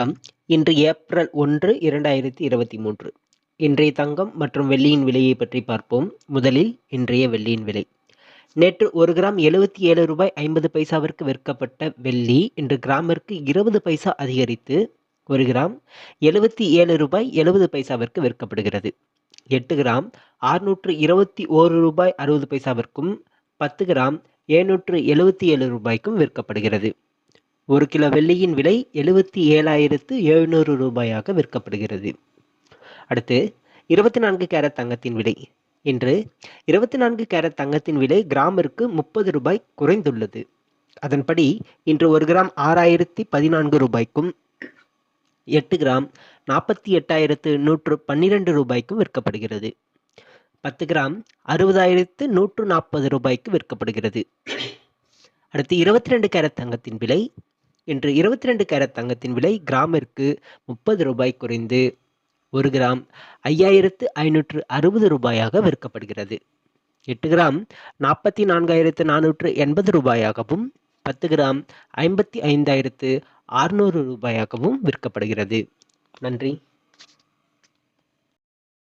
வணக்கம். இன்று ஏப்ரல் ஒன்று இரண்டாயிரத்தி இருபத்தி மூன்று. இன்றைய தங்கம் மற்றும் வெள்ளியின் விலையை பற்றி பார்ப்போம். முதலில் இன்றைய வெள்ளியின் விலை. நேற்று ஒரு கிராம் எழுபத்தி ஏழு ரூபாய் ஐம்பது பைசாவிற்கு விற்கப்பட்ட வெள்ளி இன்று கிராமிற்கு இருபது பைசா அதிகரித்து ஒரு கிராம் எழுபத்தி ஏழு ரூபாய் எழுபது பைசாவிற்கு விற்கப்படுகிறது. எட்டு கிராம் ஆறுநூற்று இருபத்தி ஓரு ரூபாய் அறுபது பைசாவிற்கும் பத்து கிராம் ஏழுநூற்று எழுபத்தி ஏழு ரூபாய்க்கும் விற்கப்படுகிறது. ஒரு கிலோ வெள்ளியின் விலை எழுபத்தி ஏழாயிரத்து எழுநூறு ரூபாயாக விற்கப்படுகிறது. அடுத்து இருபத்தி நான்கு கேரட் தங்கத்தின் விலை. இன்று இருபத்தி நான்கு கேரட் தங்கத்தின் விலை கிராமிற்கு முப்பது ரூபாய் குறைந்துள்ளது. அதன்படி இன்று ஒரு கிராம் ஆறாயிரத்தி பதினான்கு ரூபாய்க்கும் எட்டு கிராம் நாற்பத்தி எட்டாயிரத்து நூற்று பன்னிரெண்டு ரூபாய்க்கும் விற்கப்படுகிறது. பத்து கிராம் அறுபதாயிரத்து நூற்று நாற்பது ரூபாய்க்கு விற்கப்படுகிறது. அடுத்து இருபத்தி ரெண்டு கேரட் தங்கத்தின் விலை இன்று இருபத்தி ரெண்டு கேரட் தங்கத்தின் விலை கிராமிற்கு முப்பது ரூபாய் குறைந்து ஒரு கிராம் ஐயாயிரத்து ஐநூற்று அறுபது ரூபாயாக விற்கப்படுகிறது. எட்டு கிராம் நாற்பத்தி நான்காயிரத்து நானூற்று எண்பது ரூபாயாகவும் பத்து கிராம் ஐம்பத்தி ஐந்தாயிரத்து அறுநூறு ரூபாயாகவும் விற்கப்படுகிறது. நன்றி.